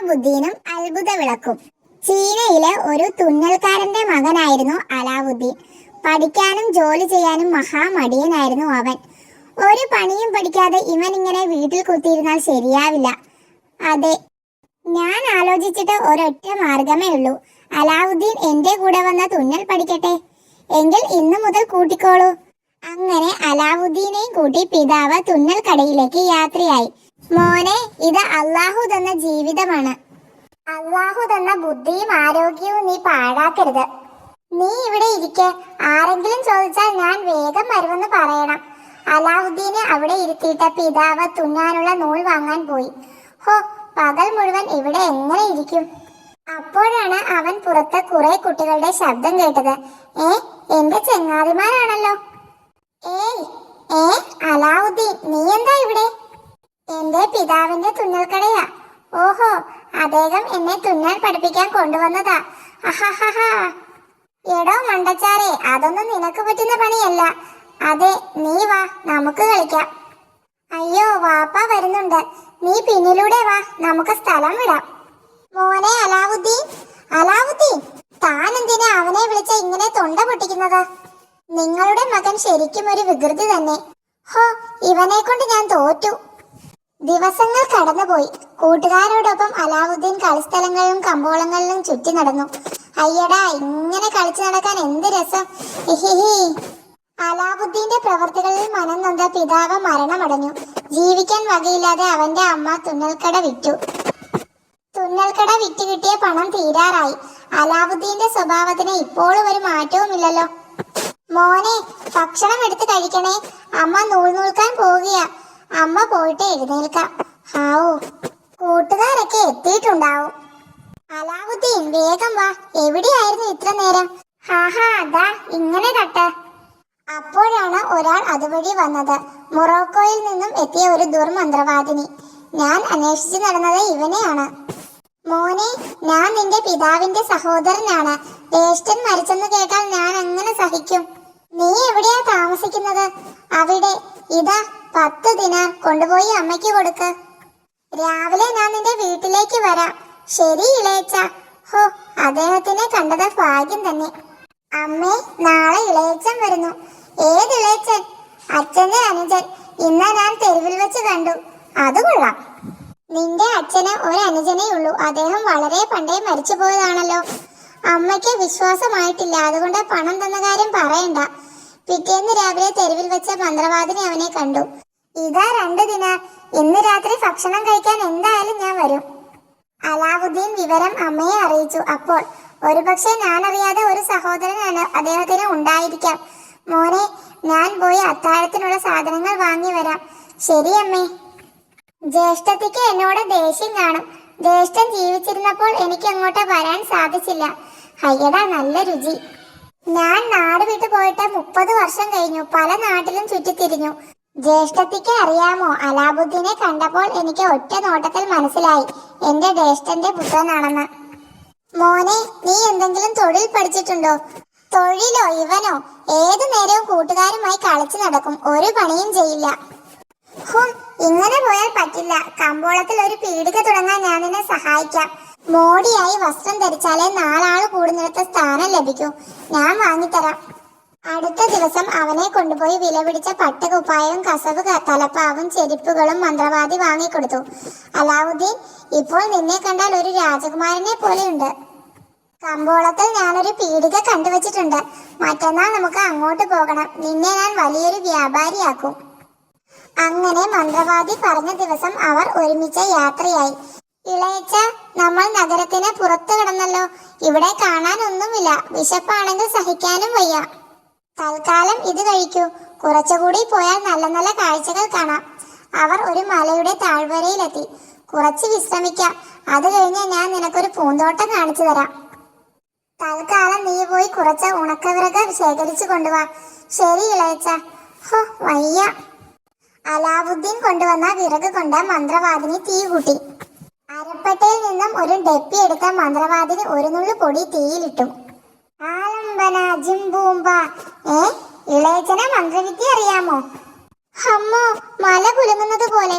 അലാവുദ്ദീനും അത്ഭുത വിളക്കും ചീനയിലെ ഒരു തുന്നൽക്കാരന്റെ മകനായിരുന്നു അലാവുദ്ദീൻ. പഠിക്കാനും ജോലി ചെയ്യാനും മഹാമടിയനായിരുന്നു അവൻ. ഒരു പണിയും പഠിക്കാതെ ഇവൻ ഇങ്ങനെ വീട്ടിൽ കുത്തിയിരുന്നാൽ ശരിയാവില്ല. അതെ ഞാൻ ആലോചിച്ചിട്ട് ഒരൊറ്റ മാർഗമേ ഉള്ളൂ. അലാവുദ്ദീൻ എന്റെ കൂടെ വന്ന തുന്നൽ പഠിക്കട്ടെ? എങ്കിൽ ഇന്നു മുതൽ കൂട്ടിക്കോളൂ. അങ്ങനെ അലാവുദ്ദീനെയും കൂട്ടി പിതാവ് തുന്നൽ കടയിലേക്ക് യാത്രയായി. മോനെ ഇത് അള്ളാഹു തന്ന ജീവിതമാണ്. അള്ളാഹു തന്ന ബുദ്ധിയും ആരോഗ്യവും നീ പാഴാക്കരുത്. നീ ഇവിടെ ഇരിക്കെ. ആരെങ്കിലും ചോദിച്ചാൽ ഞാൻ വേഗം വരുമെന്ന് പറയണം. അലാഹുദ്ദീനെ അവിടെ ഇരുത്തിയിട്ട പിതാവ് തുന്നാനുള്ള നൂൽ വാങ്ങാൻ പോയി. ഹോ പകൽ മുഴുവൻ ഇവിടെ എങ്ങനെ ഇരിക്കും? അപ്പോഴാണ് അവൻ പുറത്ത് കുറെ കുട്ടികളുടെ ശബ്ദം കേട്ടത്. ഏ എന്റെ ചെങ്ങാതിമാരാണല്ലോ. ഏയ് ഏ അലാവുദ്ദീൻ നീ എന്താ ഇവിടെ? എന്റെ പിതാവിന്റെ തുന്നൽ തുന്നൽക്കടയാ. ഓഹോ അദ്ദേഹം എന്നെ തുന്നൽ പഠിപ്പിക്കാൻ കൊണ്ടുവന്നതാ. അഹഹഹ. എടോ മണ്ടച്ചാരെ അതൊന്നും നിനക്ക് പറ്റുന്ന പണിയല്ല. അതെ നീ വാ നമുക്ക് കളിക്കാം. അയ്യോ വാപ്പ വരുന്നുണ്ട്. നീ പിന്നിലൂടെ വാ നമുക്ക് സ്ഥലം വിടാം. മോനെ അലാവുദ്ദീൻ അലാവുദ്ദീൻ താൻ എന്തിനാ അവനെ വിളിച്ച ഇങ്ങനെ തൊണ്ട പൊട്ടിക്കുന്നത്? നിങ്ങളുടെ മകൻ ശരിക്കും ഒരു വികൃതി തന്നെ. ഹോ ഇവനെ കൊണ്ട് ഞാൻ തോറ്റു. ദിവസങ്ങൾ കടന്നുപോയി. കൂട്ടുകാരോടൊപ്പം അലാവുദ്ദീൻ കളിസ്ഥലങ്ങളിലും കമ്പോളങ്ങളിലും ചുറ്റി നടന്നു. അയ്യടാ ഇങ്ങനെ കളിച്ചു നടക്കാൻ എന്ത് രസം? അലാബുദ്ദീന്റെ അലാവുദ്ദീന്റെ പ്രവർത്തികളിൽ മനം നൊന്ത പിതാവ് മരണമടഞ്ഞു. ജീവിക്കാൻ വകയില്ലാതെ അവന്റെ അമ്മ തുന്നൽക്കട വിറ്റു. തുന്നൽക്കട വിറ്റ് കിട്ടിയ പണം തീരാറായി. അലാവുദ്ദീന്റെ സ്വഭാവത്തിന് ഇപ്പോഴും ഒരു മാറ്റവുമില്ലല്ലോ. മോനെ ഭക്ഷണം എടുത്ത് കഴിക്കണേ. അമ്മ നൂൽ നൂൽക്കാൻ പോവുകയാ. അമ്മ പോയിട്ട് എഴുന്നേൽക്കാം. ഹാവൂ കൂട്ടുകാരൊക്കെ എത്തിയിട്ടുണ്ടാവും. അലാവുദ്ദീൻ വേഗം വാ. എവിടെയായിരുന്നു ഇത്ര നേരം? ഹാഹാ അതാ ഇങ്ങനെ തട്ട് അപ്പോഴാണ് ഒരാൾ അതുവഴി വന്നത്. മൊറോക്കോയിൽ നിന്നും എത്തിയ ഒരു ദുർമന്ത്രവാദിനി. ഞാൻ അന്വേഷിച്ചു നടന്നത് ഇവനെയാണ്. മോനെ ഞാൻ നിന്റെ പിതാവിന്റെ സഹോദരനാണ്. ജ്യേഷ്ഠൻ മരിച്ചെന്ന് കേട്ടാൽ ഞാൻ അങ്ങനെ സഹിക്കും? നീ എവിടെയാ താമസിക്കുന്നത്? അവിടെ ഇതാ പത്ത് ദിനാർ കൊണ്ടുപോയി അമ്മയ്ക്ക് കൊടുക്ക്. രാവിലെ ഞാൻ നിന്റെ വീട്ടിലേക്ക് വരാം. ശരി ഇളയച്ച. ഹോ അദ്ദേഹത്തിനെ കണ്ടത് ഭാഗ്യം തന്നെ. അമ്മേ നാളെ ഇളയച്ചൻ വരുന്നു. ഏത് ഇളയച്ചൻ? അച്ഛന്റെ അനുജൻ. ഇന്ന് ഞാൻ തെരുവിൽ വെച്ച് കണ്ടു. അത് കൊള്ളാം. നിന്റെ അച്ഛന് ഒരു അനുജനേ ഉള്ളൂ. അദ്ദേഹം വളരെ പണ്ടേ മരിച്ചു പോയതാണല്ലോ അമ്മയ്ക്ക് വിശ്വാസമായിട്ടില്ല. അതുകൊണ്ട് പണം തന്ന കാര്യം പറയണ്ട. പിറ്റേന്ന് രാവിലെ തെരുവിൽ വെച്ച മന്ത്രവാദിനി അവനെ കണ്ടു. ഇതാ രണ്ടു ദിന ഇന്ന് രാത്രി ഭക്ഷണം കഴിക്കാൻ എന്തായാലും ഞാൻ വരും. അലാവുദ്ദീൻ വിവരം അമ്മയെ അറിയിച്ചു. അപ്പോൾ ഒരുപക്ഷെ ഞാൻ അറിയാതെ ഒരു സഹോദരനാണ് അദ്ദേഹത്തിന് ഉണ്ടായിരിക്കാം. മോനെ ഞാൻ പോയി അത്താഴത്തിനുള്ള സാധനങ്ങൾ വാങ്ങി വരാം. ശരി അമ്മേ. ജ്യേഷ്ഠത്തിക്ക് എന്നോട് ദേഷ്യം കാണും. ജ്യേഷ്ഠൻ ജീവിച്ചിരുന്നപ്പോൾ എനിക്ക് അങ്ങോട്ട് വരാൻ സാധിച്ചില്ല. അയ്യടാ നല്ല രുചി. ഞാൻ നാട് വിട്ടു പോയിട്ട് മുപ്പത് വർഷം കഴിഞ്ഞു. പല നാട്ടിലും ചുറ്റിത്തിരിഞ്ഞു. ജ്യേഷ്ഠത്തിക്ക് അറിയാമോ? അലാബുദ്ദീനെ കണ്ടപ്പോൾ എനിക്ക് ഒറ്റ നോട്ടത്തിൽ മനസ്സിലായി. എന്റെ ജ്യേഷ്ഠന്റെ പുത്രനാണെന്ന്. മോനെ നീ എന്തെങ്കിലും തൊഴിൽ പഠിച്ചിട്ടുണ്ടോ? തൊഴിലോ ഇവനോ? ഏതു നേരവും കൂട്ടുകാരുമായി കളിച്ചു നടക്കും. ഒരു പണിയും ചെയ്യില്ല. ഹും ഇങ്ങനെ പോയാൽ പറ്റില്ല. കമ്പോളത്തിൽ ഒരു പീടിക തുടങ്ങാൻ ഞാൻ നിന്നെ സഹായിക്കാം. മോടിയായി വസ്ത്രം ധരിച്ചാലേ നാലാൾ കൂടുന്നിടത്ത് സ്ഥാനം ലഭിക്കൂ. ഞാൻ വാങ്ങിത്തരാം. അടുത്ത ദിവസം അവനെ കൊണ്ടുപോയി വിലപിടിച്ച പട്ടുകുപ്പായവും കസവ് തലപ്പാവും ചെരുപ്പുകളും മന്ത്രവാദി വാങ്ങിക്കൊടുത്തു. അലാവുദ്ദീൻ ഇപ്പോൾ നിന്നെ കണ്ടാൽ ഒരു രാജകുമാരനെ പോലെയുണ്ട്. കമ്പോളത്തിൽ ഞാനൊരു പീടിക കണ്ടുവച്ചിട്ടുണ്ട്. മറ്റന്നാൾ നമുക്ക് അങ്ങോട്ട് പോകണം. നിന്നെ ഞാൻ വലിയൊരു വ്യാപാരിയാക്കും. അങ്ങനെ മന്ത്രവാദി പറഞ്ഞ ദിവസം അവർ ഒരുമിച്ച് യാത്രയായി. ഇളയച്ച നമ്മൾ നഗരത്തിന് പുറത്തു കിടന്നല്ലോ. ഇവിടെ കാണാനൊന്നുമില്ല. വിശപ്പാണെങ്കിൽ സഹിക്കാനും വയ്യ. തൽക്കാലം ഇത് കഴിക്കൂ. കുറച്ചുകൂടി പോയാൽ നല്ല നല്ല കാഴ്ചകൾ കാണാം. അവർ ഒരു മലയുടെ താഴ്വരയിലെത്തി. കുറച്ച് വിശ്രമിക്കാം. അത് കഴിഞ്ഞ് ഞാൻ നിനക്കൊരു പൂന്തോട്ടം കാണിച്ചു തരാം. തൽക്കാലം നീ പോയി കുറച്ച് ഉണക്കവിറക് ശേഖരിച്ചു കൊണ്ടുവാ. ശരി ഇളയച്ച. ഹോ വയ്യ. അലാവുദ്ദീൻ കൊണ്ടുവന്ന വിറക് കൊണ്ട് മന്ത്രവാദിനി തീ കൂട്ടി. അരപ്പട്ടയിൽ നിന്നും ഒരു ഡെപ്പി എടുത്ത മന്ത്രവാദിന് ഒരു നുള്ളു പൊടി തീയിലിട്ടു. ആലംബന ജിംബൂമ്പ. ഏ ഇളയച്ചന മന്ത്രവിദ്യ അറിയാമോ? അമ്മോ മല കുലുങ്ങുന്നത് പോലെ.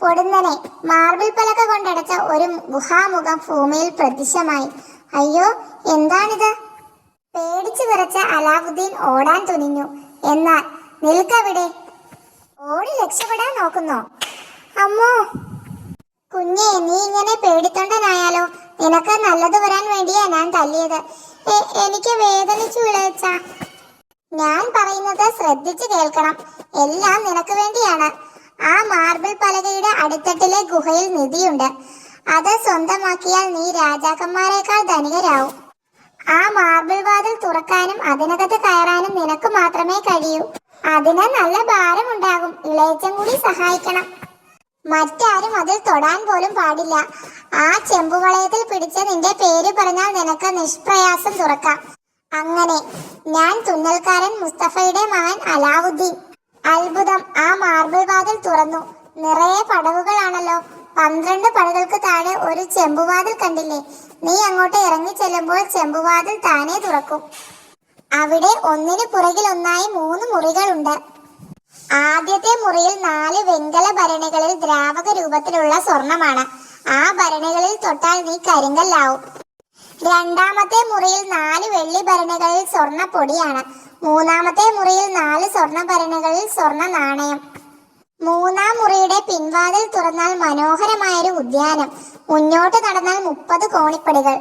പൊടുന്നനെ മാർബിൾ പലക കൊണ്ടടച്ച ഒരു ഗുഹാമുഖം ഭൂമിയിൽ പ്രത്യക്ഷമായി. അയ്യോ എന്താണിത്? പേടിച്ചു വിറച്ച അലാവുദ്ദീൻ ഓടാൻ തുനിഞ്ഞു. എന്നാൽ നിൽക്കവിടെ. ഓടി രക്ഷപ്പെടാൻ നോക്കുന്നോ? അമ്മോ കുഞ്ഞെ നീ ഇങ്ങനെ പേടിത്തൊണ്ടനായാലോ? നിനക്ക് നല്ലത് വരാൻ വേണ്ടിയാ ഞാൻ തല്ലിയത്. എനിക്ക് വേദനിച്ചു വിളച്ച ഞാൻ പറയുന്നത് ശ്രദ്ധിച്ചു കേൾക്കണം. എല്ലാം നിനക്ക് വേണ്ടിയാണ്. ആ മാർബിൾ പലകയുടെ അടിത്തട്ടിലെ ഗുഹയിൽ നിധിയുണ്ട്. അത് സ്വന്തമാക്കിയാൽ നീ രാജാക്കന്മാരെക്കാൾ ധനികരാവും. ആ മാർബിൾ വാതിൽ തുറക്കാനും അതിനകത്ത് കയറാനും നിനക്ക് മാത്രമേ കഴിയൂ. അതിന് നല്ല ഭാരമുണ്ടാകും. ഇളയച്ചൻ കൂടി സഹായിക്കണം. മറ്റാരും അതിൽ തൊടാൻ പോലും പാടില്ല. ആ ചെമ്പുവളയത്തിൽ പിടിച്ച് നിന്റെ പേര് പറഞ്ഞാൽ നിനക്ക് നിഷ്പ്രയാസം തുറക്കാം. അങ്ങനെ ഞാൻ തുന്നൽക്കാരൻ മുസ്തഫയുടെ മകൻ അലാവുദ്ദീൻ. അത്ഭുതം ആ മാർബിൾ വാതിൽ തുറന്നു. നിറയെ പടവുകളാണല്ലോ. പന്ത്രണ്ട് പടകൾക്ക് താഴെ ഒരു ചെമ്പുവാതിൽ കണ്ടില്ലേ? നീ അങ്ങോട്ട് ഇറങ്ങി ചെല്ലുമ്പോൾ ചെമ്പുവാതിൽ താനേ തുറക്കും. അവിടെ ഒന്നിനു പുറകിൽ ഒന്നായി മൂന്ന് മുറികളുണ്ട്. ആദ്യത്തെ മുറിയിൽ നാല് വെങ്കല ഭരണികളിൽ ദ്രാവക രൂപത്തിലുള്ള സ്വർണമാണ്. ആ ഭരണികളിൽ തൊട്ടാൽ നീ കരിങ്കല്ലാവും. രണ്ടാമത്തെ മുറിയിൽ നാല് വെള്ളി ഭരണികളിൽ സ്വർണ പൊടിയാണ് മൂന്നാമത്തെ മുറിയിൽ നാല് സ്വർണ ഭരണികളിൽ സ്വർണ നാണയം. മൂന്നാം മുറിയുടെ പിൻവാതിൽ തുറന്നാൽ മനോഹരമായൊരു ഉദ്യാനം. മുന്നോട്ട് നടന്നാൽ മുപ്പത് കോണിപ്പടികൾ.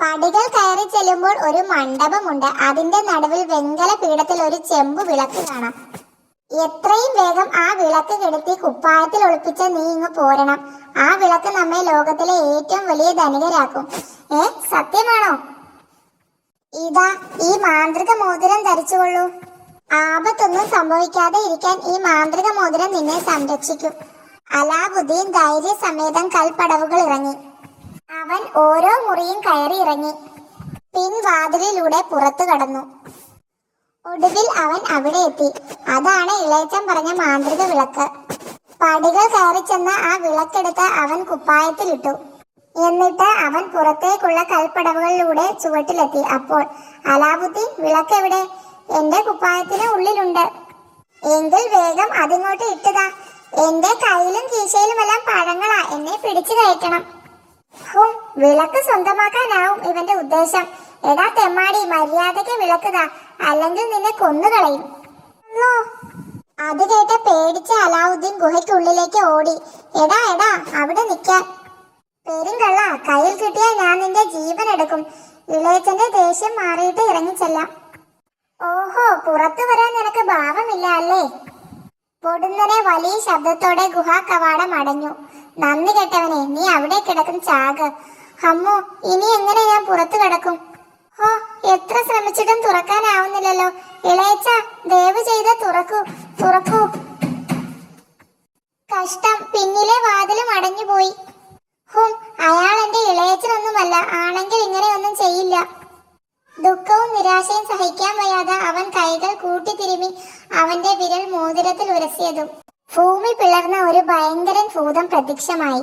പടികൾ കയറി ചെല്ലുമ്പോൾ ഒരു മണ്ഡപമുണ്ട്. അതിന്റെ നടുവിൽ വെങ്കല പീഠത്തിൽ ഒരു ചെമ്പ് വിളക്ക് കാണാം. എത്രയും വേഗം ആ വിളക്ക് കെടുത്തി കുപ്പായത്തിൽ ഒളിപ്പിച്ച നീ ഇങ്ങ് പോരണം. ആ വിളക്ക് നമ്മെ ലോകത്തിലെ ഏറ്റവും വലിയ ധനികരാക്കും. ഏ സത്യമാണോ? ഇതാ ഈ മാന്ത്രിക മോതിരം ധരിച്ചുകൊള്ളൂ. ആപത്തൊന്നും സംഭവിക്കാതെ ഇരിക്കാൻ ഈ മാന്ത്രിക മോതിരം നിന്നെ സംരക്ഷിക്കും. അലാവുദ്ദീൻ ധൈര്യസമേതം കൽപ്പടവുകൾ ഇറങ്ങി. അവൻ ഓരോ മുറിയും കയറി ഇറങ്ങി. പിൻവാതിലിലൂടെ പുറത്തു കടന്നു. ഒടുവിൽ അവൻ അവിടെ എത്തി. അതാണ് ഇളയച്ചൻ പറഞ്ഞ മാന്ത്രിക വിളക്ക്. പടികൾ കയറി ചെന്ന് ആ വിളക്കെടുത്ത് അവൻ കുപ്പായത്തിലിട്ടു. എന്നിട്ട് അവൻ പുറത്തേക്കുള്ള കൽപ്പടവുകളിലൂടെ ചുവട്ടിലെത്തി. അപ്പോൾ അലാബുദ്ദീൻ വിളക്ക് എവിടെ? എന്റെ കുപ്പായത്തിന് ഉള്ളിലുണ്ട്. എങ്കിൽ വേഗം അതിങ്ങോട്ട് ഇട്ടതാ. എന്റെ കയ്യിലും കീശയിലുമെല്ലാം പഴങ്ങളാ. എന്നെ പിടിച്ചു കയറ്റണം. വിളക്ക് സ്വന്തമാക്കാനാവും ഇവന്റെ ഉദ്ദേശം. എടാ തെമ്മാടി മര്യാദയ്ക്ക് വിളക്കുതാ അല്ലെങ്കിൽ നിന്നെ കൊന്നു കളയും. അത് കേട്ട് പേടിച്ച അലാവുദ്ദീൻ ഗുഹയ്ക്കുള്ളിലേക്ക് ഓടി. എടാ എടാ അവിടെ നിൽക്കാൻ പെരുങ്കള്ള കയ്യിൽ കിട്ടിയാൽ ഞാൻ നിന്റെ ജീവൻ എടുക്കും. ഇളയച്ചന്റെ ദേഷ്യം മാറിയിട്ട് ഇറങ്ങിച്ചെല്ലാം. ഓഹോ പുറത്തു വരാൻ നിനക്ക് ഭാവമില്ല അല്ലേ? പൊടുന്നനെ വലിയ ശബ്ദത്തോടെ ഗുഹാ കവാടം അടഞ്ഞു. നന്ദി കെട്ടവനെ നീ അവിടെ കിടക്കും ചാക്. അമ്മോ ഇനി എങ്ങനെ ഞാൻ പുറത്തു കിടക്കും? ഹോ എത്ര ശ്രമിച്ചിട്ടും തുറക്കാനാവുന്നില്ലല്ലോ. ഇളയച്ച ദയവ് ചെയ്ത് തുറക്കൂ തുറക്കൂ. കഷ്ടം പിന്നിലെ വാതിലും അടഞ്ഞുപോയി ഹും അയാൾ എന്റെ ഇളയച്ചനൊന്നുമല്ല ആണെങ്കിൽ ഇങ്ങനെയൊന്നും ചെയ്യില്ല. ദുഃഖവും നിരാശയും സഹിക്കാൻ വയ്യാതെ അവൻ കൈകൾ കൂട്ടിത്തിരുമി അവന്റെ വിരൽ മോതിരത്തിൽ ഉരസിയതും ഭൂമി പിളർന്ന ഒരു ഭയങ്കരൻ ഭൂതം പ്രത്യക്ഷമായി.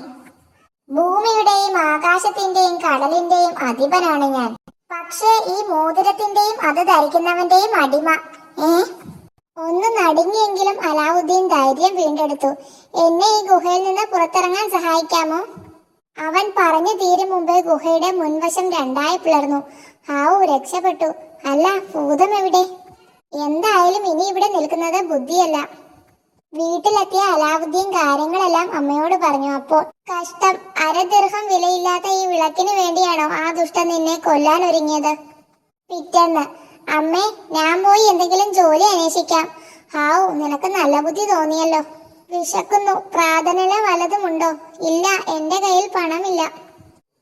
ഭൂമിയുടെയും ആകാശത്തിന്റെയും കടലിന്റെയും അധിപനാണ് ഞാൻ. പക്ഷേ ഈ മോതിരത്തിന്റെയും അത് ധരിക്കുന്നവന്റെയും അടിമ. ഏ? ഒന്ന് നടുങ്ങിയെങ്കിലും അലാവുദ്ദീൻ ധൈര്യം വീണ്ടെടുത്തു. എന്നെ ഈ ഗുഹയിൽ നിന്ന് പുറത്തിറങ്ങാൻ സഹായിക്കാമോ? അവൻ പറഞ്ഞു തീരും മുമ്പേ ഗുഹയുടെ മുൻവശം രണ്ടായി പിളർന്നു. ഹാവു രക്ഷപ്പെട്ടു. അല്ല ഭൂതം എവിടെ? എന്തായാലും ഇനി ഇവിടെ നിൽക്കുന്നത് ബുദ്ധിയല്ല. വീട്ടിലെത്തിയ അലാവുദ്ദീൻ കാര്യങ്ങളെല്ലാം അമ്മയോട് പറഞ്ഞു. അപ്പോൾ കഷ്ടം. അരദീർഘം വിലയില്ലാത്ത ഈ വിളക്കിന് വേണ്ടിയാണോ ആ ദുഷ്ടൻ നിന്നെ കൊല്ലാൻ ഒരുങ്ങിയത്? പിറ്റേന്ന് അമ്മേ ഞാൻ പോയി എന്തെങ്കിലും ജോലി അന്വേഷിക്കാം. ഹാവു നിനക്ക് നല്ല ബുദ്ധി തോന്നിയല്ലോ. വിശക്കുന്നു. പ്രാർത്ഥനയില വലതുമുണ്ടോ ഇല്ല എന്റെ കയ്യിൽ പണമില്ല.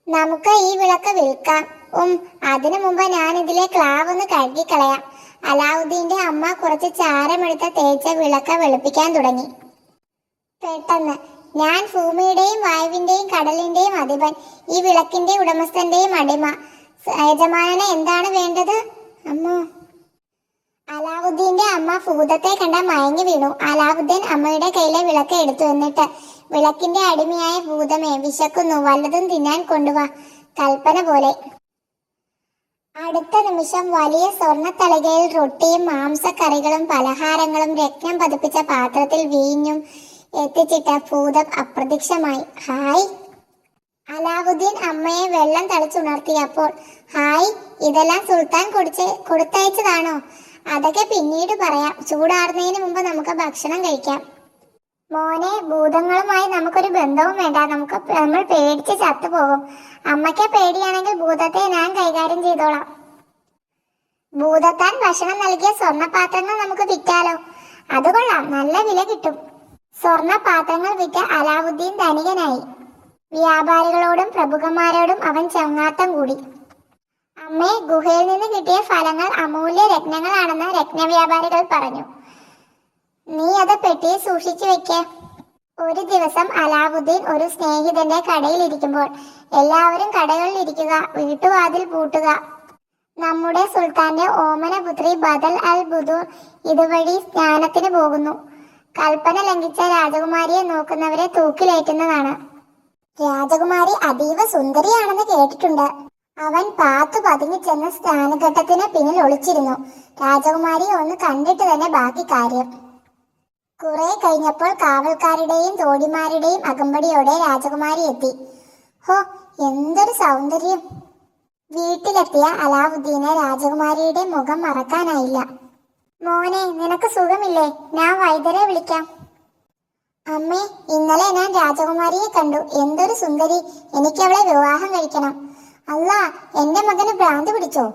നമുക്ക് ഈ വിളക്ക് വിൽക്കാം. ഉം അതിനു മുമ്പ് ഞാൻ ഇതിലെ ക്ലാവ് ഒന്ന് കഴുകിക്കളയാം. അലാവുദ്ദീന്റെ അമ്മ കുറച്ച് ചാരമെടുത്ത് തേച്ച വിളക്ക വെളുപ്പിക്കാൻ തുടങ്ങി. പെട്ടെന്ന് ഞാൻ ഭൂമിയുടെയും വായുവിന്റെയും കടലിന്റെയും അധിപൻ ഈ വിളക്കിന്റെ ഉടമസ്ഥന്റെയും അടിമ. യജമാനന് എന്താണ് വേണ്ടത്? അമ്മോ. അലാവുദ്ദീന്റെ അമ്മ ഭൂതത്തെ കണ്ട മയങ്ങി വീണു. അലാവുദ്ദീൻ അമ്മയുടെ കയ്യിലെ വിളക്ക് എടുത്തു എന്നിട്ട് വിളക്കിന്റെ അടിമയായ ഭൂതമേ വിശക്കുന്നു. വല്ലതും തിന്നാൻ കൊണ്ടുവാ. കൽപ്പന പോലെ. അടുത്ത നിമിഷം വലിയ സ്വർണത്തളികയിൽ റൊട്ടിയും മാംസക്കറികളും പലഹാരങ്ങളും രക്തം പതിപ്പിച്ച പാത്രത്തിൽ വീഞ്ഞും എത്തിച്ചിട്ട ഭൂതം അപ്രത്യക്ഷമായി. ഹായ്. അലാവുദ്ദീൻ അമ്മയെ വെള്ളം തളിച്ചുണർത്തിയപ്പോൾ ഹായ് ഇതെല്ലാം സുൽത്താൻ കുടിച്ച് കൊടുത്തയച്ചതാണോ? അതൊക്കെ പിന്നീട് പറയാം. ചൂടാറുന്നതിന് മുമ്പ് നമുക്ക് ഭക്ഷണം കഴിക്കാം. മോനെ ഭൂതങ്ങളുമായി നമുക്കൊരു ബന്ധവും വേണ്ട. നമുക്ക് നമ്മൾ പേടിച്ച് ചത്തുപോകും. അമ്മയ്ക്ക് പേടിയാണെങ്കിൽ ഭൂതത്തെ ഞാൻ കൈകാര്യം ചെയ്തോളാം. ഭൂതത്താൻ ഭക്ഷണം നൽകിയ സ്വർണപാത്രങ്ങൾ നമുക്ക് വിറ്റാലോ? അത് കൊള്ളാം നല്ല വില കിട്ടും. സ്വർണപാത്രങ്ങൾ വിറ്റ അലാവുദ്ദീൻ ധനികനായി. വ്യാപാരികളോടും പ്രഭുക്കന്മാരോടും അവൻ ചങ്ങാത്തം കൂടി. അമ്മയെ ഗുഹയിൽ നിന്ന് കിട്ടിയ ഫലങ്ങൾ അമൂല്യ രത്നങ്ങളാണെന്ന് രത്നവ്യാപാരികൾ പറഞ്ഞു. നീ അത് പെട്ടിയിൽ സൂക്ഷിച്ചു വെക്കേ. ഒരു ദിവസം അലാവുദ്ദീൻ ഒരു സ്നേഹിതന്റെ കടയിൽ ഇരിക്കുമ്പോൾ എല്ലാവരും കടകളിൽ ഇരിക്കുക വീട്ടുവാതിൽ പൂട്ടുക. നമ്മുടെ സുൽത്താന്റെ ഓമനപുത്രി ബദൽ അൽ ബുദൂർ ഇതുവഴി സ്നാനത്തിന് പോകുന്നു. കൽപ്പന ലംഘിച്ച രാജകുമാരിയെ നോക്കുന്നവരെ തൂക്കിലേറ്റുന്നതാണ്. രാജകുമാരി അതീവ സുന്ദരിയാണെന്ന് കേട്ടിട്ടുണ്ട്. അവൻ പാത്തു പതിഞ്ഞു ചെന്ന് സ്നാനഘട്ടത്തിന് പിന്നിൽ ഒളിച്ചിരുന്നു. രാജകുമാരി ഒന്ന് കണ്ടിട്ട് തന്നെ ബാക്കി കാര്യം. കുറെ കഴിഞ്ഞപ്പോൾ കാവൽക്കാരുടെയും തോടിമാരുടെയും അകമ്പടിയോടെ രാജകുമാരി എത്തി. ഹോ എന്തൊരു സൗന്ദര്യം. വീട്ടിലെത്തിയ അലാവുദ്ദീന് രാജകുമാരിയുടെ മുഖം മറക്കാനായില്ല. മോനെ നിനക്ക് സുഖമില്ലേ? ഞാൻ വൈദ്യരെ വിളിക്കാം. അമ്മേ ഇന്നലെ ഞാൻ രാജകുമാരിയെ കണ്ടു. എന്തൊരു സുന്ദരി. എനിക്ക് അവളെ വിവാഹം കഴിക്കണം. അല്ല എന്റെ മകന് ഭ്രാന്ത് പിടിച്ചോ?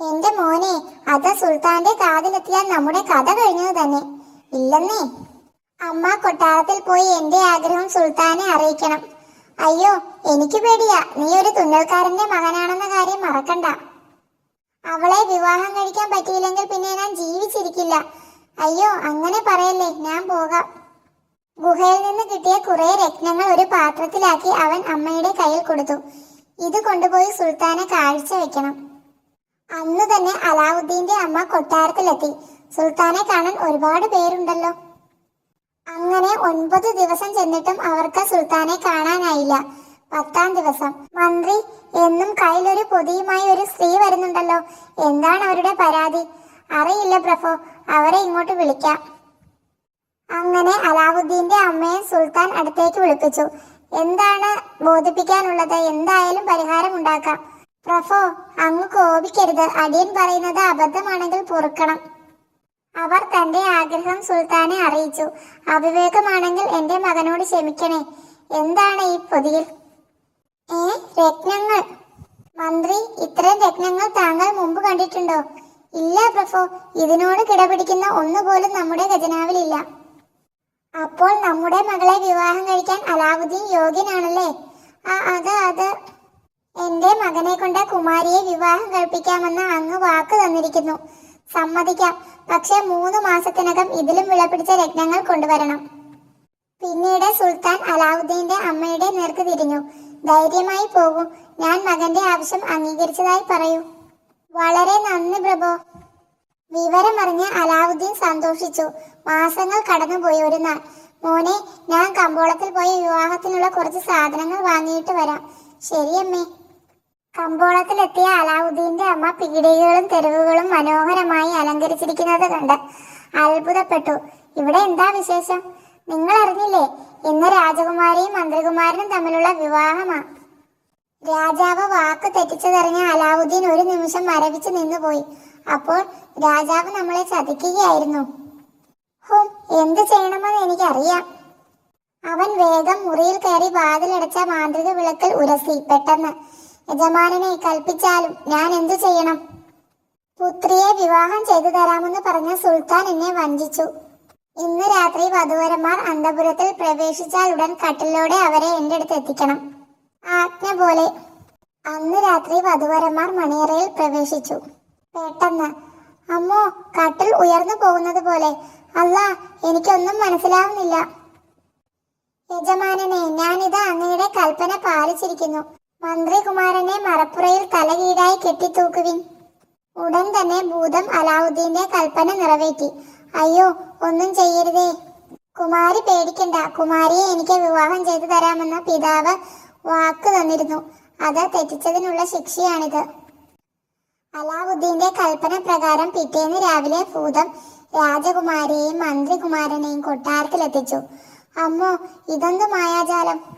എന്റെ മോനെ അത് സുൽത്താന്റെ കാതിലെത്തിയാൽ നമ്മുടെ കഥ കഴിഞ്ഞത് തന്നെ. ഇല്ലെന്നേ. അമ്മ കൊട്ടാരത്തിൽ പോയി എന്റെ ആഗ്രഹം സുൽത്താനെ അറിയിക്കണം. അയ്യോ എനിക്ക് പേടിയാ. നീ ഒരു തുന്നൽക്കാരന്റെ മകനാണെന്ന കാര്യം മറക്കണ്ട. അവളെ വിവാഹം കഴിക്കാൻ പറ്റിയില്ലെങ്കിൽ പിന്നെ ഞാൻ ജീവിച്ചിരിക്കില്ല. അയ്യോ അങ്ങനെ പറയല്ലേ. ഞാൻ പോകാം. ഗുഹയിൽ നിന്ന് കിട്ടിയ കുറെ രത്നങ്ങൾ ഒരു പാത്രത്തിലാക്കി അവൻ അമ്മയുടെ കയ്യിൽ കൊടുത്തു. ഇത് കൊണ്ടുപോയി സുൽത്താനെ കാഴ്ച വെക്കണം. അന്ന് തന്നെ അലാവുദ്ദീന്റെ അമ്മ കൊട്ടാരത്തിലെത്തി. സുൽത്താനെ കാണാൻ ഒരുപാട് പേരുണ്ടല്ലോ. അങ്ങനെ ഒൻപത് ദിവസം ചെന്നിട്ടും അവർക്ക് സുൽത്താനെ കാണാനായില്ല. പത്താം ദിവസം. മന്ത്രി എന്നും കയ്യിലൊരു പൊതിയുമായി ഒരു സ്ത്രീ വരുന്നുണ്ടല്ലോ. എന്താണ് അവരുടെ പരാതി? അറിയില്ല പ്രഫോ അവരെ ഇങ്ങോട്ട് വിളിക്കാം. അങ്ങനെ അലാവുദ്ദീന്റെ അമ്മയെ സുൽത്താൻ അടുത്തേക്ക് വിളിപ്പിച്ചു. എന്താണ് ബോധിപ്പിക്കാനുള്ളത്? എന്തായാലും പരിഹാരം ഉണ്ടാക്കാം. പ്രഫോ അങ്ങ് കോപിക്കരുത്. അടിയൻ പറയുന്നത് അബദ്ധമാണെങ്കിൽ പൊറുക്കണം. അവർ തന്റെ ആഗ്രഹം സുൽത്താനെ അറിയിച്ചു. അവിവേകമാണെങ്കിൽ എന്റെ മകനോട് ക്ഷമിക്കണേ. എന്താണ് ഈ പൊതിയിൽ? ഏ രത്നങ്ങൾ. മന്ത്രി ഇത്തരം രത്നങ്ങൾ താങ്കൾ മുമ്പ് കണ്ടിട്ടുണ്ടോ? ഇല്ല പ്രഫോ ഇതിനോട് കിടപിടിക്കുന്ന ഒന്നുപോലും നമ്മുടെ ഖജനാവിലില്ല. അപ്പോൾ നമ്മുടെ മകളെ വിവാഹം കഴിക്കാൻ അലാവുദ്ദീൻ യോഗ്യനാണല്ലേ? ആ അത് അത്. എന്റെ മകനെ കൊണ്ട് കുമാരിയെ വിവാഹം കഴിപ്പിക്കാമെന്ന് അങ്ങ് വാക്ക് തന്നിരിക്കുന്നു. സമ്മതിക്കാം. പക്ഷേ മൂന്ന് മാസത്തിനകം ഇതിലും വിലപിടിച്ച രത്നങ്ങൾ കൊണ്ടുവരണം. പിന്നീട് സുൽത്താൻ അലാവുദ്ദീന്റെ അമ്മയുടെ നേർക്ക് തിരിഞ്ഞു. ധൈര്യമായി പോകും. ഞാൻ മകന്റെ ആവശ്യം അംഗീകരിച്ചതായി പറയൂ. വളരെ നന്ദി പ്രഭോ. വിവരമറിഞ്ഞ് അലാവുദ്ദീൻ സന്തോഷിച്ചു. മാസങ്ങൾ കടന്നുപോയി ഒരു നാൾ. മോനെ ഞാൻ കമ്പോളത്തിൽ പോയി വിവാഹത്തിനുള്ള കുറച്ച് സാധനങ്ങൾ വാങ്ങിയിട്ട് വരാം. ശരിയമ്മേ. കമ്പോളത്തിലെത്തിയ അലാവുദ്ദീന്റെ അമ്മ പീടികകളും തെരുവുകളും മനോഹരമായി അലങ്കരിച്ചിരിക്കുന്നത് കണ്ട് അത്ഭുതപ്പെട്ടു. ഇവിടെ എന്താ വിശേഷം? നിങ്ങൾ അറിഞ്ഞില്ലേ ഇന്ന് രാജകുമാരിയും മന്ത്രികുമാരനും തമ്മിലുള്ള വിവാഹമാ? രാജാവ് വാക്ക് തെറ്റിച്ചതറിഞ്ഞ അലാവുദ്ദീൻ ഒരു നിമിഷം മരവിച്ച് നിന്നുപോയി. അപ്പോൾ രാജാവ് നമ്മളെ ചതിക്കുകയായിരുന്നു. ഹോ എന്ത് ചെയ്യണമെന്ന് എനിക്കറിയാം. അവൻ വേഗം മുറിയിൽ കയറി വാതിലടച്ച മാന്ത്രിക വിളക്കിൽ ഉരസി പെട്ടെന്ന് യജമാനനെ കൽപ്പിച്ചാലും ഞാൻ എന്തു ചെയ്യണം? പുത്രിയെ വിവാഹം ചെയ്തു തരാമെന്ന് പറഞ്ഞ സുൽത്താൻ എന്നെ വഞ്ചിച്ചു. ഇന്ന് രാത്രി വധുവരന്മാർ അന്തപുരത്തിൽ പ്രവേശിച്ചാൽ ഉടൻ കട്ടിലോടെ അവരെ എന്റെ അടുത്ത് എത്തിക്കണം. ആജ്ഞ പോലെ അന്ന് രാത്രി വധുവരന്മാർ മണിയറയിൽ പ്രവേശിച്ചു. പെട്ടെന്ന് അമ്മോ കട്ടിൽ ഉയർന്നു പോകുന്നത് പോലെ. അല്ല എനിക്കൊന്നും മനസ്സിലാവുന്നില്ല. യജമാനനെ ഞാനിത് അങ്ങയുടെ കൽപ്പന പാലിച്ചിരിക്കുന്നു. മന്ത്രികുമാരനെ മറപ്പുറയിൽ തലകീഴായി കെട്ടിത്തൂക്കുവിൻ. ഉടൻ തന്നെ ഭൂതം അലാവുദ്ദീന്റെ കൽപ്പന നിറവേറ്റി. അയ്യോ ഒന്നും ചെയ്യരുതേ. കുമാരി പേടിക്കണ്ട. കുമാരിയെ എനിക്ക് വിവാഹം ചെയ്തു തരാമെന്ന് പിതാവ് വാക്ക് തന്നിരുന്നു. അത് തെറ്റിച്ചതിനുള്ള ശിക്ഷയാണിത്. അലാവുദ്ദീന്റെ കൽപ്പന പ്രകാരം പിറ്റേന്ന് രാവിലെ ഭൂതം രാജകുമാരിയെയും മന്ത്രികുമാരനെയും കൊട്ടാരത്തിലെത്തിച്ചു. അമ്മോ ഇതെന്ത് മായാജാലം?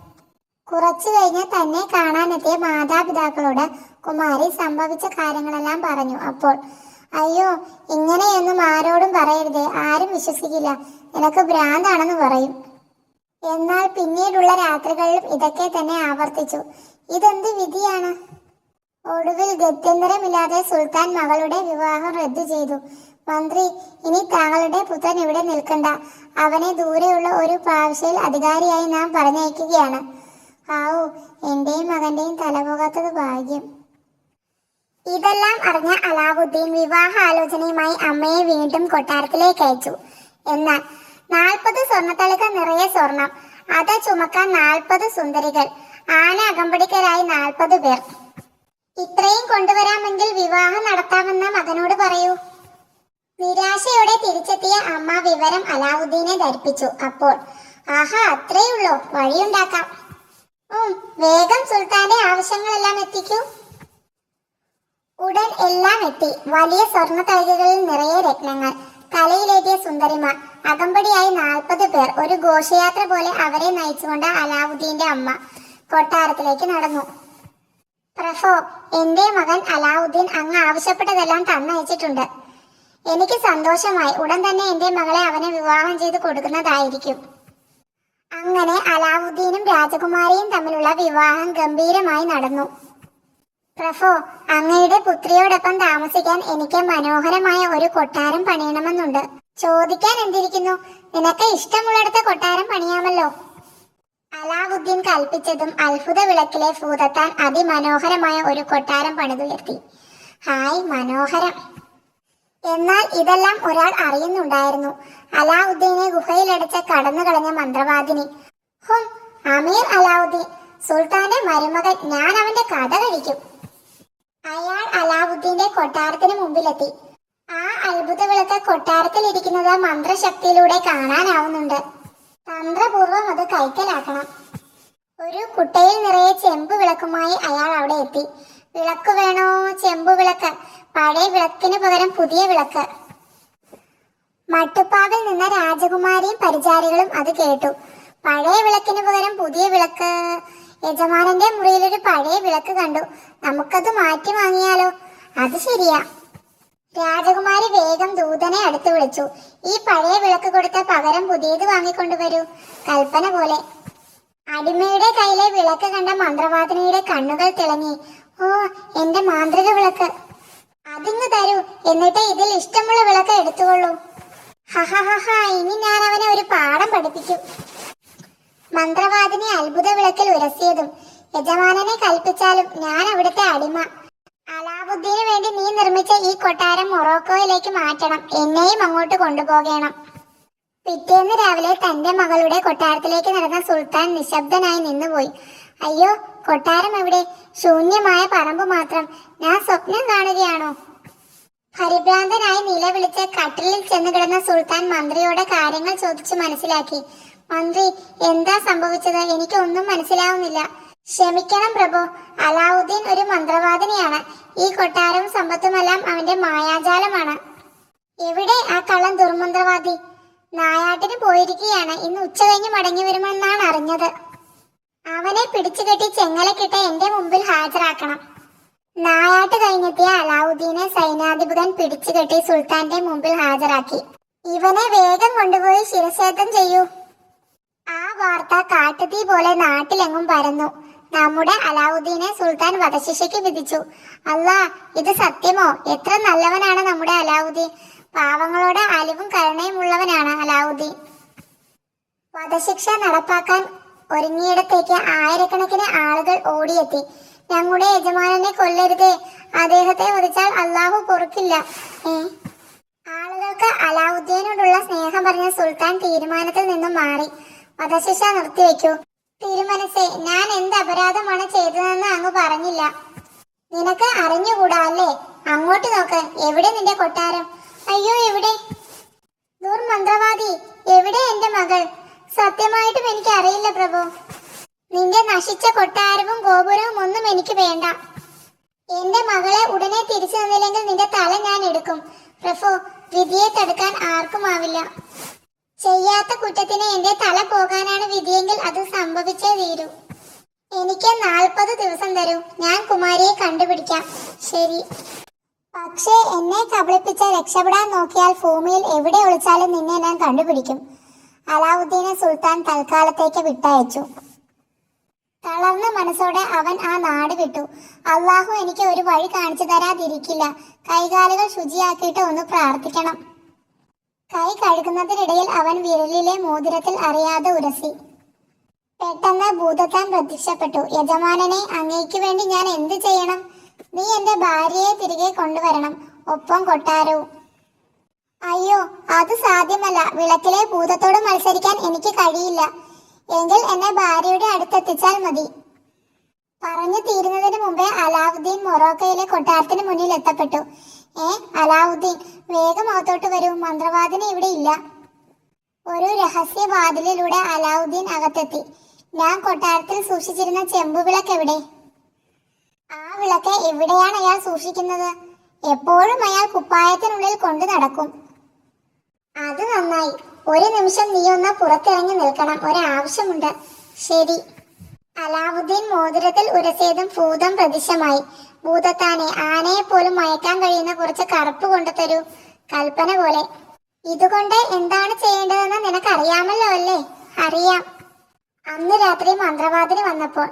കുറച്ചു കഴിഞ്ഞ് തന്നെ കാണാനെത്തിയ മാതാപിതാക്കളോട് കുമാരി സംഭവിച്ച കാര്യങ്ങളെല്ലാം പറഞ്ഞു. അപ്പോൾ അയ്യോ ഇങ്ങനെയൊന്നും ആരോടും പറയരുതേ. ആരും വിശ്വസിക്കില്ല. നിനക്ക് ഭ്രാന്താണെന്ന് പറയും. എന്നാൽ പിന്നീടുള്ള രാത്രികളിലും ഇതൊക്കെ തന്നെ ആവർത്തിച്ചു. ഇതെന്ത് വിധിയാണ്? ഒടുവിൽ ഗത്യന്തരമില്ലാതെ സുൽത്താൻ മകളുടെ വിവാഹം റദ്ദു ചെയ്തു. മന്ത്രി ഇനി താങ്കളുടെ പുത്രൻ ഇവിടെ നിൽക്കണ്ട. അവനെ ദൂരെയുള്ള ഒരു പ്രാവശ്യയിൽ അധികാരിയായി നാം പറഞ്ഞയക്കുകയാണ്. ആവൂ എന്റെയും മകന്റെയും തലപോകാത്തത് ഭാഗ്യം. ഇതെല്ലാം അറിഞ്ഞ അലാവുദ്ദീൻ വിവാഹ ആലോചനയുമായി അമ്മയെ വീണ്ടും കൊട്ടാരത്തിലേക്ക് അയച്ചു. എന്നാൽ നാൽപ്പത് സ്വർണത്തളിക നിറയെ സ്വർണം അത് ചുമക്കാൻ നാൽപ്പത് സുന്ദരികൾ ആന അകമ്പടിക്കരായി നാൽപ്പത് പേർ. ഇത്രയും കൊണ്ടുവരാമെങ്കിൽ വിവാഹം നടത്താമെന്ന് മകനോട് പറയൂ. നിരാശയോടെ തിരിച്ചെത്തിയ അമ്മ വിവരം അലാവുദ്ദീനെ ധരിപ്പിച്ചു. അപ്പോൾ ആഹാ അത്രയുള്ളൂ വഴിയുണ്ടാക്കാം. വേഗം സുൽത്താന്റെ ആവശ്യങ്ങളെല്ലാം എത്തിക്കൂ. ഉടൻ എല്ലാം എത്തി. വലിയ സ്വർണ തളികകളിൽ നിറയെ രത്നങ്ങൾ. തലയിലേറ്റിയ സുന്ദരിമാർ അകമ്പടിയായി നാൽപ്പത് പേർ. ഒരു ഘോഷയാത്ര പോലെ അവരെ നയിച്ചുകൊണ്ട് അലാവുദ്ദീന്റെ അമ്മ കൊട്ടാരത്തിലേക്ക് നടന്നു. പ്രഫോ എന്റെ മകൻ അലാവുദ്ദീൻ അങ്ങ് ആവശ്യപ്പെട്ടതെല്ലാം തന്നയച്ചിട്ടുണ്ട്. എനിക്ക് സന്തോഷമായി. ഉടൻ തന്നെ എന്റെ മകളെ അവനെ വിവാഹം ചെയ്ത് കൊടുക്കുന്നതായിരിക്കും. അങ്ങനെ അലാവുദ്ദീനും രാജകുമാരിയും തമ്മിലുള്ള വിവാഹം ഗംഭീരമായി നടന്നു. പ്രഫോ അങ്ങയുടെ പുത്രിയോടൊപ്പം താമസിക്കാൻ എനിക്ക് മനോഹരമായ ഒരു കൊട്ടാരം പണിയണമെന്നുണ്ട്. ചോദിക്കാൻ എന്തിരിക്കുന്നു? നിനക്ക് ഇഷ്ടമുള്ളിടത്ത് കൊട്ടാരം പണിയാമല്ലോ. അലാവുദ്ദീൻ കൽപ്പിച്ചതും അത്ഭുത വിളക്കിലെ ഭൂതത്താൻ അതിമനോഹരമായ ഒരു കൊട്ടാരം പണിതുയർത്തി. ഹായ് മനോഹരം. എന്നാൽ ഇതെല്ലാം ഒരാൾ അറിയുന്നുണ്ടായിരുന്നു. അലാവുദ്ദീനെ ഗുഹയിലടച്ച കടന്നു കളഞ്ഞ മന്ത്രവാദിനി. ഹും അമീർ അലാവുദ്ദീൻ സുൽത്താന്റെ മരുമകൻ ഞാൻ അവന്റെ കഥ കഴിക്കും. അയാൾ അലാവുദ്ദീന്റെ കൊട്ടാരത്തിന് മുമ്പിലെത്തി. ആ അത്ഭുത വിളക്ക് കൊട്ടാരത്തിൽ ഇരിക്കുന്നത് മന്ത്രശക്തിയിലൂടെ കാണാനാവുന്നുണ്ട്. തന്ത്രപൂർവം അത് കൈക്കലാക്കണം. ഒരു കുട്ടയിൽ നിറയെ ചെമ്പ് വിളക്കുമായി അയാൾ അവിടെ എത്തി. വിളക്ക് വേണോ ചെമ്പ് വിളക്ക്? പഴയ വിളക്കിന് പകരം പുതിയ വിളക്ക്. മട്ടുപ്പാവിൽ നിന്ന രാജകുമാരിയും പരിചാരികളും അത് കേട്ടു. പഴയ വിളക്കിന് പകരം പുതിയ വിളക്ക്. യജമാനന്റെ മുറിയിൽ ഒരു പഴയ വിളക്ക് കണ്ടു. നമുക്കത് മാറ്റി വാങ്ങിയാലോ? അത് ശരിയാ. രാജകുമാരി വേഗം ദൂതനെ അടുത്ത് വിളിച്ചു. ഈ പഴയ വിളക്ക് കൊടുത്ത പകരം പുതിയത് വാങ്ങിക്കൊണ്ടുവരൂ. കൽപ്പന പോലെ. അടിമയുടെ കയ്യിലെ വിളക്ക് കണ്ട മന്ത്രവാദിനിയുടെ കണ്ണുകൾ തിളങ്ങി. ഓ എന്റെ മാന്ത്രിക വിളക്ക്. അതിങ്ങ് തരൂ. എന്നിട്ട് ഇതിൽ ഇഷ്ടമുള്ള വിളക്ക് എടുത്തുകൊള്ളൂ. ഹഹഹഹ ഇനി ഞാൻ അവനെ ഒരു പാഠം പഠിപ്പിക്കും. മന്ത്രവാദിനി അത്ഭുത വിളക്കിൽ ഉരസിയതും യജമാനനെ കൽപ്പിച്ചാലും ഞാൻ അവിടുത്തെ അടിമ. അലാവുദ്ദീന് വേണ്ടി നീ നിർമ്മിച്ച ഈ കൊട്ടാരം മൊറോക്കോയിലേക്ക് മാറ്റണം. എന്നെയും അങ്ങോട്ട് കൊണ്ടുപോകണം. പിറ്റേന്ന് രാവിലെ തന്റെ മകളുടെ കൊട്ടാരത്തിലേക്ക് നടന്ന സുൽത്താൻ നിശബ്ദനായി നിന്നുപോയി. അയ്യോ കൊട്ടാരം എവിടെ ശൂന്യമായ പറമ്പ് മാത്രം. ഞാൻ സ്വപ്നം കാണുകയാണോ? പരിഭ്രാന്തനായി നിലവിളിച്ച് കട്ടിലിൽ ചെന്ന് കിടന്ന സുൽത്താൻ മന്ത്രിയോട് കാര്യങ്ങൾ ചോദിച്ചു മനസ്സിലാക്കി. മന്ത്രി എന്താ സംഭവിച്ചത്? എനിക്ക് ഒന്നും മനസ്സിലാവുന്നില്ല. ക്ഷമിക്കണം പ്രഭു. അലാവുദ്ദീൻ ഒരു മന്ത്രവാദിനിയാണ്. ഈ കൊട്ടാരവും സമ്പത്തുമെല്ലാം അവന്റെ മായാജാലമാണ്. എവിടെ ആ കള്ളൻ ദുർമന്ത്രവാദി? നായാട്ടിന് പോയിരിക്കുകയാണ്. ഇന്ന് ഉച്ച കഴിഞ്ഞ് മടങ്ങി വരുമെന്നാണ് അറിഞ്ഞത്. അവനെ പിടിച്ചു കെട്ടി ചെങ്ങലക്കിട്ട് എന്റെ മുമ്പിൽ ഹാജരാക്കണം. നായാട്ട് കഴിഞ്ഞെത്തിയ അലാവുദ്ദീനെ സൈന്യാധിപകൻ പിടിച്ചുകെട്ടി സുൽത്താന്റെ മുമ്പിൽ ഹാജരാക്കി. ഇവനെ വേഗം കൊണ്ടുപോയി ശിരസേദം ചെയ്യൂ. ആ വാർത്ത കാട്ടുതീ പോലെ നാട്ടിലെങ്ങും പരന്നു. നമ്മുടെ അലാവുദ്ദീനെ സുൽത്താൻ വധശിക്ഷയ്ക്ക് വിധിച്ചു. അല്ലാ ഇത് സത്യമോ? എത്ര നല്ലവനാണ് നമ്മുടെ അലാവുദ്ദീൻ. പാവങ്ങളോട് അലിവും കരുണയും ഉള്ളവനാണ് അലാവുദ്ദീൻ. വധശിക്ഷ നടപ്പാക്കാൻ ഒരുങ്ങിയിടത്തേക്ക് ആയിരക്കണക്കിന് ആളുകൾ ഓടിയെത്തി. ഞങ്ങളുടെ യജമാനനെ കൊല്ലരുതേ. അദ്ദേഹത്തെ വധിച്ചാൽ അള്ളാഹു പൊറുക്കില്ല. ആളുകൾക്ക് അലാവുദ്ദീനോടുള്ള സ്നേഹം പറഞ്ഞ സുൽത്താൻ തീരുമാനത്തിൽ നിന്നും മാറി. വധശിക്ഷ നിർത്തിവെക്കൂ. തിരുമനസേ ഞാൻ എന്ത് അപരാധമാണ് ചെയ്തതെന്ന് അങ്ങ് പറഞ്ഞില്ല. നിനക്ക് അറിഞ്ഞുകൂടാ അല്ലേ? അങ്ങോട്ട് നോക്ക്. എവിടെ നിന്റെ കൊട്ടാരം? അയ്യോ എവിടെ? ദുർമന്ത്രവാദി എവിടെ എന്റെ മകൾ? സത്യമായിട്ടും എനിക്ക് അറിയില്ല പ്രഭു. നിന്റെ നശിച്ച കൊട്ടാരവും ഗോപുരവും ഒന്നും എനിക്ക് വേണ്ട. എന്റെ മകളെ ഉടനെ തിരിച്ചു തന്നില്ലെങ്കിൽ നിന്റെ തല ഞാൻ എടുക്കും. പ്രഭു വിധിയെ തടുക്കാൻ ആർക്കുമാവില്ല ചെയ്യാത്ത കുറ്റത്തിന് എന്റെ തല പോകാനാണ് വിധിയെങ്കിൽ അത് സംഭവിച്ചേ തീരൂ. എനിക്ക് നാൽപ്പത് ദിവസം തരൂ. ഞാൻ കുമാരിയെ കണ്ടുപിടിക്കാം. ശരി. പക്ഷേ എന്നെ കബളിപ്പിച്ച രക്ഷപ്പെടാൻ നോക്കിയാൽ ഭൂമിയിൽ എവിടെ ഒളിച്ചാലും നിന്നെ ഞാൻ കണ്ടുപിടിക്കും. അലാവുദ്ദീനെ സുൽത്താൻ തൽക്കാലത്തേക്ക് വിട്ടയച്ചു. തളർന്ന മനസ്സോടെ അവൻ ആ നാട് വിട്ടു. അള്ളാഹു എനിക്ക് ഒരു വഴി കാണിച്ചു തരാതിരിക്കില്ല. കൈകാലുകൾ ശുചിയാക്കിയിട്ട് ഒന്ന് പ്രാർത്ഥിക്കണം. കൈ കഴുകുന്നതിനിടയിൽ അവൻ വിരലിലെ മോതിരത്തിൽ അറിയാതെ ഉരസി. പെട്ടെന്ന് ഭൂതത്താൻ പ്രത്യക്ഷപ്പെട്ടു. യജമാനനെ അങ്ങേക്ക് വേണ്ടി ഞാൻ എന്ത് ചെയ്യണം? നീ എന്റെ ഭാര്യയെ തിരികെ കൊണ്ടുവരണം. ഒപ്പം കൊട്ടാരവും. അയ്യോ അത് സാധ്യമല്ല. വിളക്കിലെ ഭൂതത്തോട് മത്സരിക്കാൻ എനിക്ക് കഴിയില്ല. എങ്കിൽ എന്നെ ഭാര്യയുടെ അടുത്തെത്തിച്ചാൽ മതി. പറഞ്ഞു തീരുന്നതിന് മുമ്പേ അലാവുദ്ദീൻ മൊറോക്കയിലെ കൊട്ടാരത്തിന് മുന്നിൽ എത്തപ്പെട്ടു. ഏ അലാവുദ്ദീൻ വേഗം അകത്തോട്ട് വരൂ. മന്ത്രവാദിനി ഇവിടെ ഇല്ല. ഒരു രഹസ്യ വാതിലിലൂടെ അലാവുദ്ദീൻ അകത്തെത്തി. ഞാൻ കൊട്ടാരത്തിൽ സൂക്ഷിച്ചിരുന്ന ചെമ്പുവിളക്ക് എവിടെ? ആ വിളക്ക് എവിടെയാണ് അയാൾ സൂക്ഷിക്കുന്നത്? എപ്പോഴും അയാൾ കുപ്പായത്തിനുള്ളിൽ കൊണ്ടു നടക്കും. അത് നന്നായി. ഒരു നിമിഷം നീ ഒന്ന് പുറത്തിറങ്ങി നിൽക്കണം. ഒരാവശ്യമുണ്ട്. ശരി. അലാവുദ്ദീൻ മോതിരത്തിൽ ഉരസിയതും ഭൂതം പ്രതിശമായി ഭൂതത്താനെ ആനയെ പോലും മയക്കാൻ കഴിയുന്ന കുറച്ച് കറുപ്പ് കൊണ്ടു തരൂ കൽപ്പന പോലെ. ഇതുകൊണ്ട് എന്താണ് ചെയ്യേണ്ടതെന്ന് നിനക്കറിയാമല്ലോ അല്ലേ? അറിയാം. അന്ന് രാത്രി മന്ത്രവാദിനി വന്നപ്പോൾ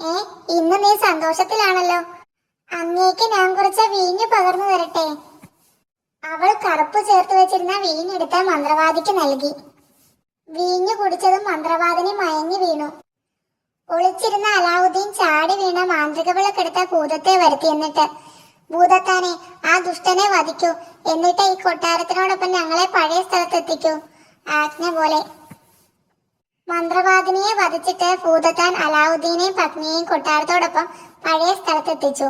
ഏ ഇന്ന് നീ സന്തോഷത്തിലാണല്ലോ? അങ്ങേക്ക് ഞാൻ കുറച്ച് വീഞ്ഞു പകർന്നു തരട്ടെ. അവൾ കറുപ്പ് ചേർത്ത് വെച്ചിരുന്ന വീഞ്ഞെടുത്ത് മന്ത്രവാദിക്ക് നൽകി. വീഞ്ഞു കുടിച്ചതും മന്ത്രവാദിനി മയങ്ങി വീണു. ഒളിച്ചിരുന്ന അലാവുദ്ദീൻ ചാടി വീണ മാന്ത്രിക വിളക്കെടുത്ത ഭൂതത്തെ വരുത്തി എന്നിട്ട് ഭൂതത്താനെ ആ ദുഷ്ടനെ വധിക്കൂ. എന്നിട്ട് ഈ കൊട്ടാരത്തിനോടൊപ്പം ഞങ്ങളെ പഴയ സ്ഥലത്ത് എത്തിക്കൂ. ആജ്ഞ പോലെ. മന്ത്രവാദിനിയെ വധിച്ചിട്ട് ഭൂതത്താൻ അലാവുദ്ദീനെയും പത്നിയെയും കൊട്ടാരത്തോടൊപ്പം പഴയ സ്ഥലത്തെത്തിച്ചു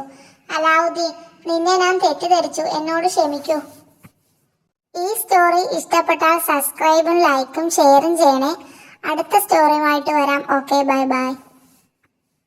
അലാവുദ്ദീൻ നിന്നെ ഞാൻ തെറ്റിദ്ധരിച്ചു. എന്നോട് ക്ഷമിക്കൂ. ഈ സ്റ്റോറി ഇഷ്ടപ്പെട്ടാൽ സബ്സ്ക്രൈബും ലൈക്കും ഷെയറും ചെയ്യണേ. അടുത്ത സ്റ്റോറിയുമായിട്ട് വരാം. Okay bye bye